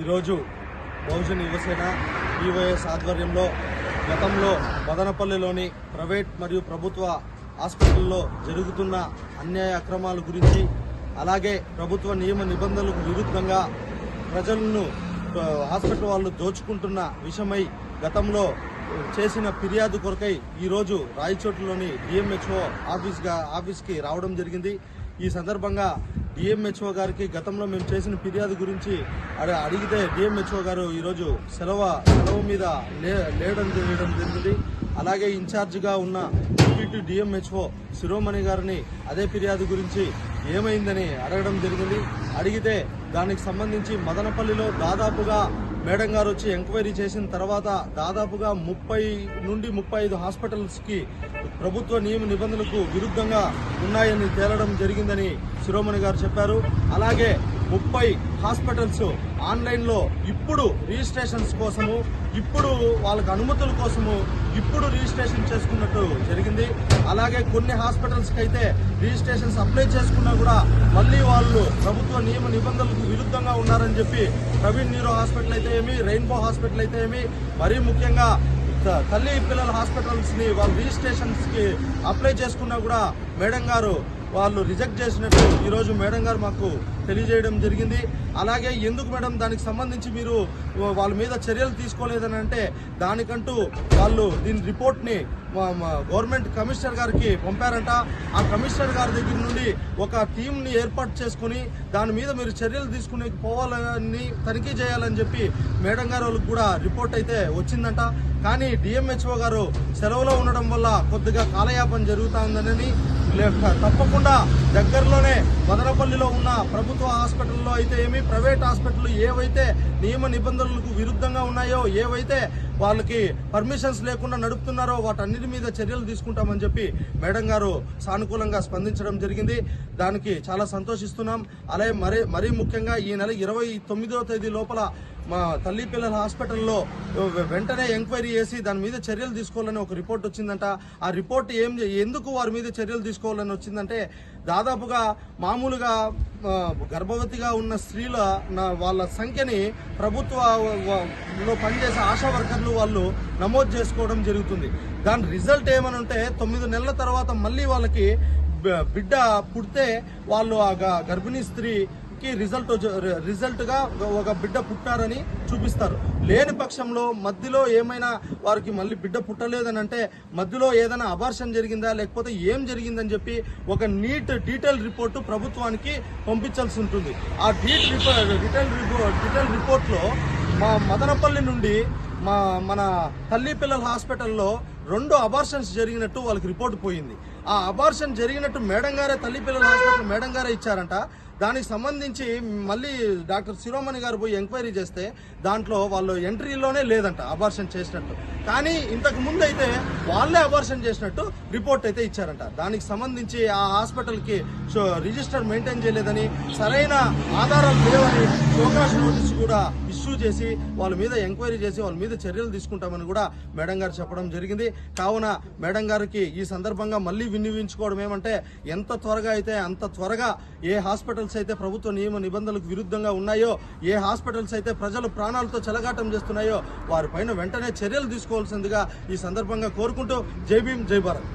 ఈరోజు బహుజన్ యువసేన ఈవైఎస్ ఆధ్వర్యంలో గతంలో మదనపల్లిలోని ప్రైవేట్ మరియు ప్రభుత్వ హాస్పిటల్లో జరుగుతున్న అన్యాయ అక్రమాల గురించి అలాగే ప్రభుత్వ నియమ నిబంధనలకు విరుద్ధంగా ప్రజలను హాస్పిటల్ వాళ్ళు దోచుకుంటున్న విషయమై గతంలో చేసిన ఫిర్యాదు కొరకై ఈరోజు రాయచోట్లోని డిఎంహెచ్ఓ ఆఫీస్గా ఆఫీస్కి రావడం జరిగింది. ఈ సందర్భంగా డిఎంహెచ్ఓ గారికి గతంలో మేము చేసిన ఫిర్యాదు గురించి అడిగితే డిఎంహెచ్ఓ గారు ఈరోజు సెలవు సెలవు మీద లే లేయడం చేయడం జరిగింది. అలాగే ఇన్ఛార్జిగా ఉన్న డిప్యూటీ డిఎంహెచ్ఓ శిరోమణి గారిని అదే ఫిర్యాదు గురించి ఏమైందని అడగడం జరిగింది. అడిగితే దానికి సంబంధించి మదనపల్లిలో దాదాపుగా మేడం గారు వచ్చి ఎంక్వైరీ చేసిన తర్వాత దాదాపుగా ముప్పై నుండి ముప్పై ఐదు హాస్పిటల్స్కి ప్రభుత్వ నియమ నిబంధనలకు విరుద్ధంగా ఉన్నాయని తేలడం జరిగిందని శిరోమణి గారు చెప్పారు. అలాగే ముప్పై హాస్పిటల్స్ ఆన్లైన్లో ఇప్పుడు రిజిస్ట్రేషన్స్ కోసము ఇప్పుడు వాళ్ళకి అనుమతుల కోసము ఇప్పుడు రిజిస్ట్రేషన్ చేసుకున్నట్టు జరిగింది. అలాగే కొన్ని హాస్పిటల్స్కి అయితే రిజిస్ట్రేషన్స్ అప్లై చేసుకున్నా కూడా మళ్ళీ వాళ్ళు ప్రభుత్వ నియమ నిబంధనలకు విరుద్ధంగా ఉన్నారని చెప్పి ప్రవీణ్ నీరో హాస్పిటల్ అయితే ఏమి రెయిన్బో హాస్పిటల్ అయితే ఏమి మరీ ముఖ్యంగా తల్లి పిల్లల హాస్పిటల్స్ని వాళ్ళ రిజిస్ట్రేషన్స్కి అప్లై చేసుకున్నా కూడా మేడం గారు వాళ్ళు రిజెక్ట్ చేసినట్టు ఈరోజు మేడం గారు మాకు తెలియజేయడం జరిగింది. అలాగే ఎందుకు మేడం దానికి సంబంధించి మీరు వాళ్ళ మీద చర్యలు తీసుకోలేదని అంటే దానికంటూ వాళ్ళు దీని రిపోర్ట్ని గవర్నమెంట్ కమిషనర్ గారికి పంపారంట. ఆ కమిషనర్ గారి దగ్గర నుండి ఒక టీంని ఏర్పాటు చేసుకుని దాని మీద మీరు చర్యలు తీసుకుని పోవాలని తనిఖీ చేయాలని చెప్పి మేడం గారు వాళ్ళకి కూడా రిపోర్ట్ అయితే వచ్చిందంట. కానీ డిఎంహెచ్ఓ గారు సెలవులో ఉండడం వల్ల కొద్దిగా కాలయాపన జరుగుతూ ఉందని తప్పకుండా దగ్గరలోనే మదనపల్లిలో ఉన్న ప్రభుత్వ హాస్పిటల్లో అయితే ఏమి ప్రైవేట్ హాస్పిటల్ ఏవైతే నియమ నిబంధనలకు విరుద్ధంగా ఉన్నాయో ఏవైతే వాళ్ళకి పర్మిషన్స్ లేకుండా నడుపుతున్నారో వాటన్నిటి మీద చర్యలు తీసుకుంటామని చెప్పి మేడం గారు సానుకూలంగా స్పందించడం జరిగింది. దానికి చాలా సంతోషిస్తున్నాం. అలాగే మరీ మరీ ముఖ్యంగా ఈ నెల ఇరవై తొమ్మిదవ తేదీ లోపల మా తల్లి పిల్లల హాస్పిటల్లో వెంటనే ఎంక్వైరీ చేసి దాని మీద చర్యలు తీసుకోవాలని ఒక రిపోర్ట్ వచ్చిందంట. ఆ రిపోర్ట్ ఏం ఎందుకు వారి మీద చర్యలు తీసుకోవాలని వచ్చిందంటే దాదాపుగా మామూలుగా గర్భవతిగా ఉన్న స్త్రీల నా- వాళ్ళ సంఖ్యని ప్రభుత్వ లో పనిచేసే ఆశా వర్కర్లు వాళ్ళు నమోదు చేసుకోవడం జరుగుతుంది. దాని రిజల్ట్ ఏమని తొమ్మిది నెలల తర్వాత మళ్ళీ వాళ్ళకి బిడ్డ పుడితే వాళ్ళు ఆ గ- గర్భిణీ స్త్రీ రిజల్ట్ రిజల్ట్గా ఒక బిడ్డ పుట్టారని చూపిస్తారు. లేని పక్షంలో మధ్యలో ఏమైనా వారికి మళ్ళీ బిడ్డ పుట్టలేదని అంటే మధ్యలో ఏదైనా అబార్షన్ జరిగిందా లేకపోతే ఏం జరిగిందని చెప్పి ఒక నీట్ డీటెయిల్ రిపోర్టు ప్రభుత్వానికి పంపించాల్సి ఉంటుంది. ఆ డీట్ రిపోర్ట్ డీటెయిల్ రిపోర్ట్ డీటెయిల్ రిపోర్ట్లో మా మదనపల్లి నుండి మా మన తల్లి పిల్లల హాస్పిటల్లో రెండు అబార్షన్స్ జరిగినట్టు వాళ్ళకి రిపోర్ట్ పోయింది. ఆ అబార్షన్ జరిగినట్టు మేడం గారే తల్లి పిల్లల హాస్పిటల్ మేడం గారే ఇచ్చారంట. దానికి సంబంధించి మళ్ళీ డాక్టర్ శిరోమణి గారు పోయి ఎంక్వైరీ చేస్తే దాంట్లో వాళ్ళు ఎంట్రీలోనే లేదంట అబార్షన్ చేసినట్టు. కానీ ఇంతకు ముందు అయితే వాళ్ళే అబార్షన్ చేసినట్టు రిపోర్ట్ అయితే ఇచ్చారంట. దానికి సంబంధించి ఆ హాస్పిటల్కి రిజిస్టర్ మెయింటైన్ చేయలేదని సరైన ఆధారాలు లేవని షోకాష్ నోటీస్ కూడా ఇష్యూ చేసి వాళ్ళ మీద ఎంక్వైరీ చేసి వాళ్ళ మీద చర్యలు తీసుకుంటామని కూడా మేడం గారు చెప్పడం జరిగింది. కావున మేడం గారికి ఈ సందర్భంగా మళ్ళీ వినియోగించుకోవడం ఏమంటే ఎంత త్వరగా అయితే అంత త్వరగా ఏ హాస్పిటల్స్ అయితే ప్రభుత్వ నియమ నిబంధనలకు విరుద్ధంగా ఉన్నాయో ఏ హాస్పిటల్స్ అయితే ప్రజలు ప్రాణాలతో చెలగాటం చేస్తున్నాయో వారిపైన వెంటనే చర్యలు తీసుకోవాల్సిందిగా ఈ సందర్భంగా కోరుకుంటూ జై భీమ్ జై భారత్.